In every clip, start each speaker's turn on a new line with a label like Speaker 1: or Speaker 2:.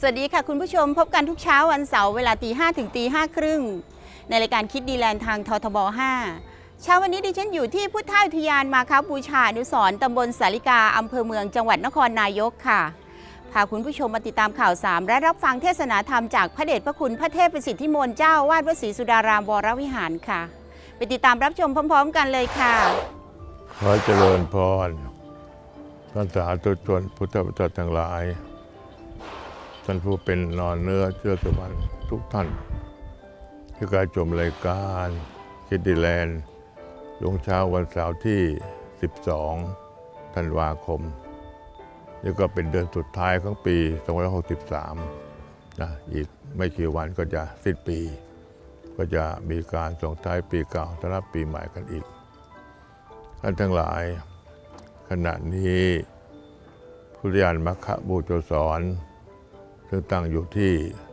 Speaker 1: สวัสดีค่ะ
Speaker 2: คุณผู้ชมพบกันทุกเช้าวันเสาร์เวลาตีห้ถึงตีห้าครึ่งในรายการคิดดีแลนด์ทางททบ 5 เช้าวันนี้ดิฉันอยู่ที่พุทธอุทยานมาคาบูชาอนุสรณ์ตำบลสาริกาอำเภอเมืองจังหวัดนครนายกค่ะ พาคุณผู้ชมมาติดตามข่าวสามและรับฟังเทศนาธรรมจากพระเดชพระคุณพระเทพประสิทธิมนต์เจ้าวาดวัดศรีสุดารามวรวิหารค่ะ ไปติดตามรับชมพร้อม ๆ กันเลยค่ะ
Speaker 3: ขอเจริญพรท่านสาธุชนพุทธบริษัททั้งหลาย ท่านผู้เป็นนอนเนื้อเชื่อสวรรค์ทุกท่าน ที่การชมรายการคิดดีแลนด์ลงเช้าวันเสาร์ที่ 12 ธันวาคม นี่ก็เป็นเดือนสุดท้ายของปี 2563 นะ อีกไม่กี่วันก็จะสิ้นปี ก็จะมีการส่งท้ายปีเก่าต้อนรับปีใหม่กันอีก ท่านทั้งหลาย ขณะนี้พุทธยานมัคคะบูโจสอน ซึ่งตั้งอยู่ที่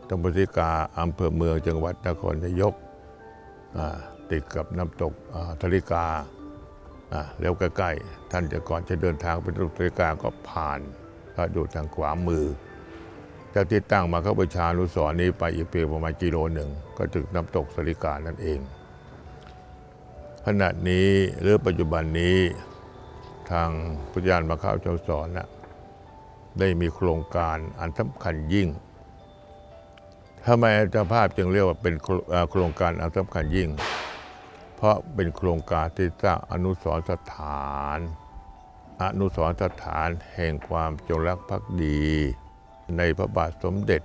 Speaker 3: ตำบลสิกาอำเภอเมืองจังหวัดนครนายกติดกับน้ำตกอ่าทริกาแล้วใกล้ๆท่านจะก่อนจะเดินทางไปน้ำตกทริกาก็ผ่านก็ดูทางขวามือจากที่ตั้งมาเข้าบูชานุสรนี้ไปอีกเพียงประมาณกิโลหนึ่ง ก็ถึงน้ำตกสริกานั่นเอง ขณะนี้หรือปัจจุบันนี้ทางพุทธยานมาเข้าเจ้าสอนนะ ได้มีโครงการอันสำคัญยิ่งทำไมเจ้าภาพจึงเรียกว่าเป็นโครงการอันสำคัญยิ่ง เพราะเป็นโครงการที่สร้างอนุสรสถาน อนุสรสถานแห่งความจงรักภักดี ในพระบาทสมเด็จ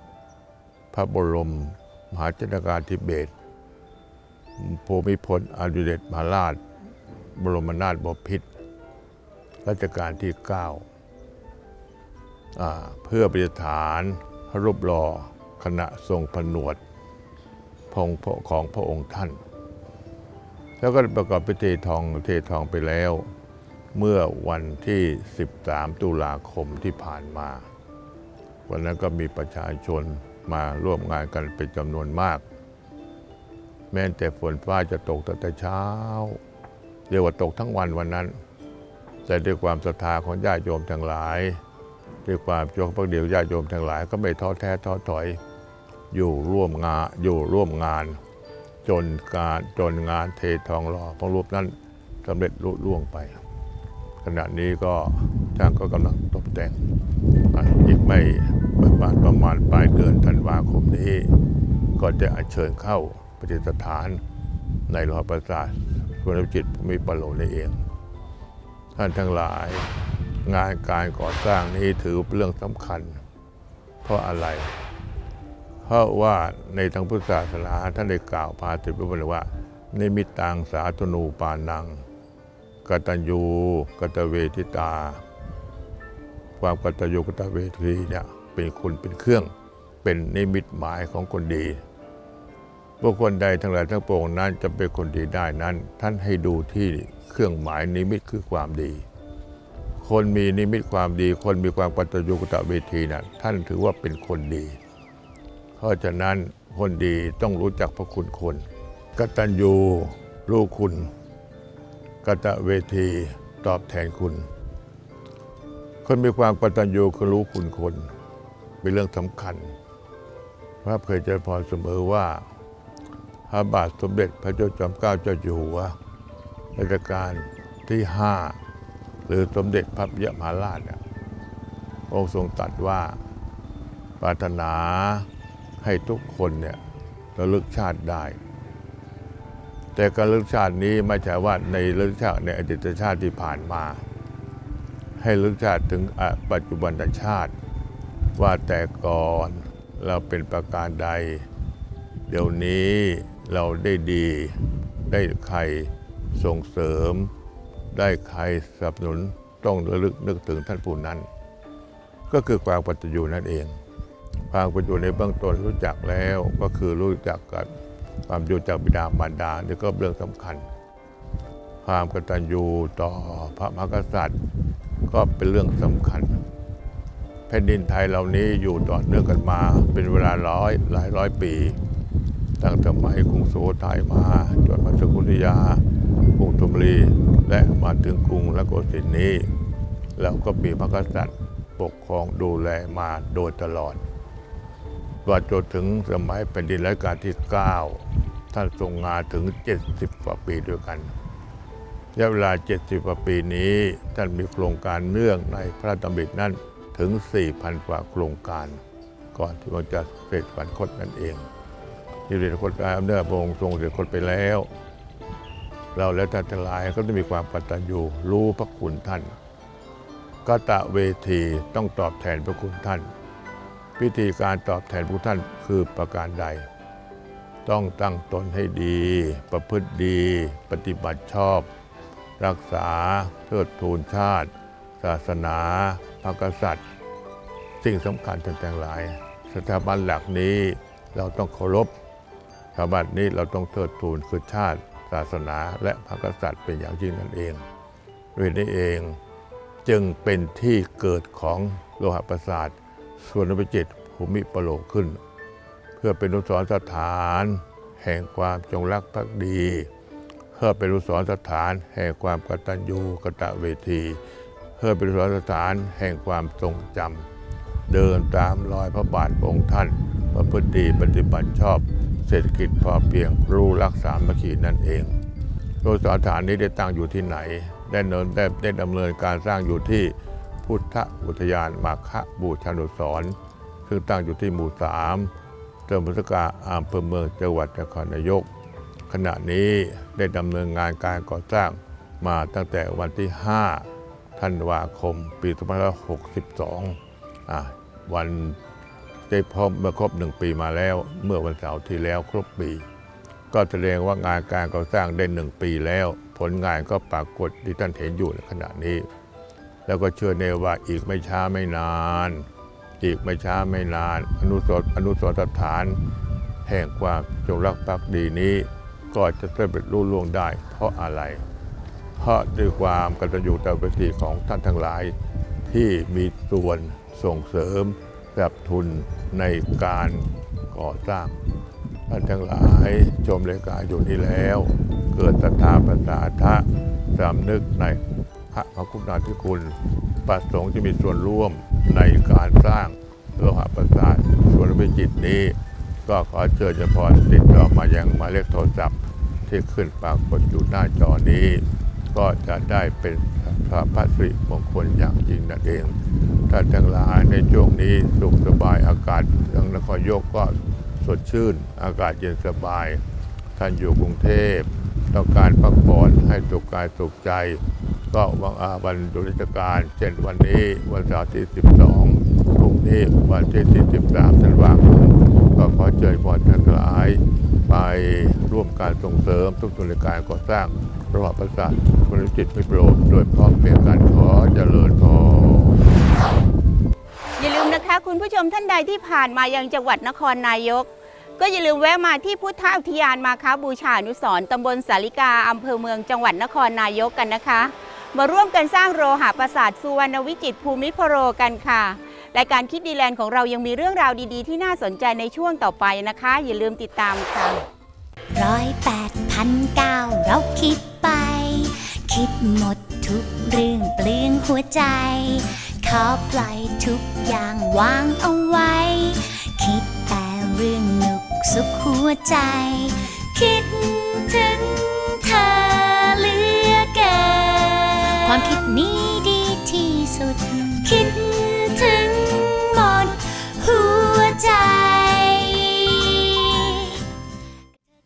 Speaker 3: พระบรม มหาจักรธิเบศรภูมิพลอดุลยเดชมหาราช บรมนาถบพิตรรัชกาลที่9อ่า เพื่อประดิษฐานรูปหล่อคณะทรงผนวดพงพของพระองค์ท่าน แล้วก็ประกอบพิธีทองเททองไปแล้ว เมื่อวันที่ 13 ตุลาคมที่ผ่านมา วันนั้นก็มีประชาชนมาร่วมงานกันเป็นจำนวนมาก แม้แต่ฝนฟ้าจะตกตั้งแต่เช้า เรียกว่าตกทั้งวันวันนั้น แต่ด้วยความศรัทธาของญาติโยมทั้งหลาย ด้วยความจงพักเดียวญาติโยมทั้งหลายก็ไม่ท้อแท้ท้อถอย อยู่ร่วมงานอยู่ร่วมงาน จนการจนงานเททองหล่อพระรูปนั้นสำเร็จลุล่วงไป ขณะนี้ก็ช่างก็กำลังตกแต่งอีกไม่ประมาณประมาณปลายเดือนธันวาคมนี้ ก็จะเชิญเข้าประดิษฐานในโลหะประสาทสวนจิตภูมิปโลนี่เอง ท่านทั้งหลาย งานการก่อสร้างนี้ถือเป็นเรื่องสำคัญ เพราะอะไร เพราะว่าในทางพุทธศาสนาท่านได้กล่าวพาติไปบอกว่าในมิตตังสาธนูปานังกตัญญูกตเวทิตา ความกตัญญูกตเวทีเนี่ยเป็นคุณเป็นเครื่องเป็นนิมิตหมายของคนดีบุคคลใดทั้งหลายทั้งปวงนั้นจะเป็นคนดีได้นั้น ท่านให้ดูที่เครื่องหมายนิมิตคือความดี คนมีนิมิตความดี คนมีความกตัญญูกตเวทีนั้นท่านถือว่าเป็นคนดี เพราะฉะนั้นคนดีต้องรู้จักพระคุณคนกตัญญูรู้คุณกตเวทีตอบแทนคุณ คนมีความกตัญญูคือรู้คุณคน เป็นเรื่องสำคัญ พระเคยเจริญพรเสมอว่าพระบาทสมเด็จพระเจ้าจอมเกล้าเจ้าอยู่หัวรัชกาลที่ห้า รือสมเด็จพระยมหาราชเนี่ยองค์ทรงตรัสว่าปรารถนาให้ทุกคนเนี่ยระลึกชาติได้ แต่การระลึกชาตินี้ไม่ใช่ว่าในระลึกชาติในอดีตชาติที่ผ่านมา ให้ระลึกชาติถึงปัจจุบันชาติ ว่าแต่ก่อนเราเป็นประการใด เดี๋ยวนี้เราได้ดีได้ใครส่งเสริม ได้ใครสนับสนุนต้องระลึกนึกถึงท่านผู้นั้น ก็คือความกตัญญูนั่นเองความกตัญญูในเบื้องต้นรู้จักแล้วก็คือรู้จักกับความอยู่จากบิดามารดานี่ก็เรื่องสำคัญ ความกตัญญูต่อพระมหากษัตริย์ ก็เป็นเรื่องสำคัญ แผ่นดินไทยเหล่านี้อยู่ต่อเนื่องกันมา เป็นเวลาร้อยหลายร้อยปี ตั้งแต่สมัยกรุงสุโขทัยมาจนมาถึงกรุงอยุธยา กรุงธนบุรีและมาถึงกรุงและโกสินทร์นี้แล้วก็มีพระกษัตริย์ปกครองดูแลมาโดยตลอดว่าจนถึงสมัยแผ่นดินรัชกาลที่ 9 ท่านทรงงานถึง 70กว่าปีด้วยกันระยะเวลา 70กว่าปีนี้ ท่านมีโครงการเนื่องในพระราชดำรินั้นถึง 4,000กว่าโครงการ ก่อนที่มันจะเสร็จวันคตนั่นเองที่เรียนคนการอำนาจพระองค์ทรงเสด็จคนไปแล้ว เราและท่านทั้งหลายก็ต้องมีความกตัญญูรู้พระคุณท่านกตะเวทีต้องตอบแทนพระคุณท่าน พิธีการตอบแทนพระคุณท่านคือประการใด ต้องตั้งตนให้ดี ประพฤติดี ปฏิบัติชอบ รักษาเทิดทูนชาติ ศาสนาพระกษัตริย์ สิ่งสำคัญต่างหลาย สถาบันหลักนี้เราต้องเคารพสถาบันนี้เราต้องเทิดทูนคือชาติ ศาสนาและพระกษัตริย์เป็นอย่างยิ่งนั่นเองด้วยนี้เองจึงเป็นที่เกิดของโลหะประสาทส่วนวิจิตรภูมิประโลกขึ้น เพื่อเป็นอนุสรสถานแห่งความจงรักภักดี เพื่อเป็นอนุสรสถานแห่งความกตัญญูกตเวที เพื่อเป็นอนุสรสถานแห่งความทรงจำเดินตามรอยพระบาทองค์ท่านประพฤติปฏิบัติชอบ เศรษฐกิจพอเพียงรู้รักษามัคคีนั่นเอง โดยสถานนี้ได้ตั้งอยู่ที่ไหน ได้เนินได้ได้ดำเนินการสร้างอยู่ที่พุทธอุทยานมาคะบูชานุสรซึ่งตั้งอยู่ที่หมู่สามเติมพุทธกาอำเภอเมืองจังหวัดนครนายก ขณะนี้ได้ดำเนินงานการก่อสร้างมาตั้งแต่วันที่ 5 ธันวาคม ปี 2562อะวัน ได้พร้อมเมื่อครบหนึ่งปีมาแล้ว เมื่อวันเสาร์ที่แล้วครบปี ก็แสดงว่างานการก่อสร้างได้หนึ่งปีแล้ว ผลงานก็ปรากฏที่ท่านเห็นอยู่ในขณะนี้ แล้วก็เชื่อแน่ว่าอีกไม่ช้าไม่นาน อีกไม่ช้าไม่นาน อนุสรณ์อนุสรสถาน แห่งความจงรักภักดีนี้ ก็จะสำเร็จรุ่ล่วงได้ เพราะอะไร เพราะด้วยความกตัญญูตาเวทีของท่านทั้งหลาย ที่มีส่วนส่งเสริม สนับทุนในการก่อสร้างท่านทั้งหลายชมรายการอยู่นี้แล้ว เกิดศรัทธาประสาทะสำนึกในพระมกุณาธิคุณประสงค์จะมีส่วนร่วมในการสร้างโลหะประสาทส่วนวิจิตนี้ ก็ขอเชิญเฉพาะติดต่อมายังหมายเลขโทรศัพท์ที่ขึ้นปรากฏอยู่หน้าจอนี้ ก็จะได้เป็นพระพัสริมงคลอย่างยิ่งนั่นเองท่านทั้งหลายในช่วงนี้สุขสบายอากาศทางนครยกก็สดชื่น อากาศเย็นสบาย ท่านอยู่กรุงเทพต้องการพักผ่อนให้สุขกายสุขใจ ก็วังอาวันดุริจการ เช่นวันนี้วันเสาร์ที่ 12พรุ่งนี้วันที่ 13ธันวาคมก็ขอเชิญพรท่านทั้งหลาย ไปร่วมการส่งเสริมทุกส่วนในการก่อสร้างระหว่างประสาทคนจิตไม่โปรดโดยพร้อมเพรียงกันขอเจริญพร
Speaker 2: อย่าลืมนะคะคุณผู้ชมท่านใดที่ผ่านมายังจังหวัดนครนายก ก็อย่าลืมแวะมาที่พุทธอุทยานมาค้าบูชาอนุสรตำบลสาลิกาอำเภอเมืองจังหวัดนครนายกกันนะคะ มาร่วมกันสร้างโรหะปราสาทสุวรรณวิจิตภูมิพโรกันค่ะ รายการคิดดีแลนด์ของเรายังมีเรื่องราวดีๆ ที่น่าสนใจในช่วงต่อไปนะคะ อย่าลืมติดตามค่ะ
Speaker 1: ร้อยแปดพันเก้าเราคิดไป คิดหมดทุกเรื่องเปลืองหัวใจขอปล่อยทุกอย่างวางเอาไว้ คิดแต่เรื่องหนุกสุขหัวใจ คิดถึงเธอเหลือเกินความคิดนี้ดีที่สุด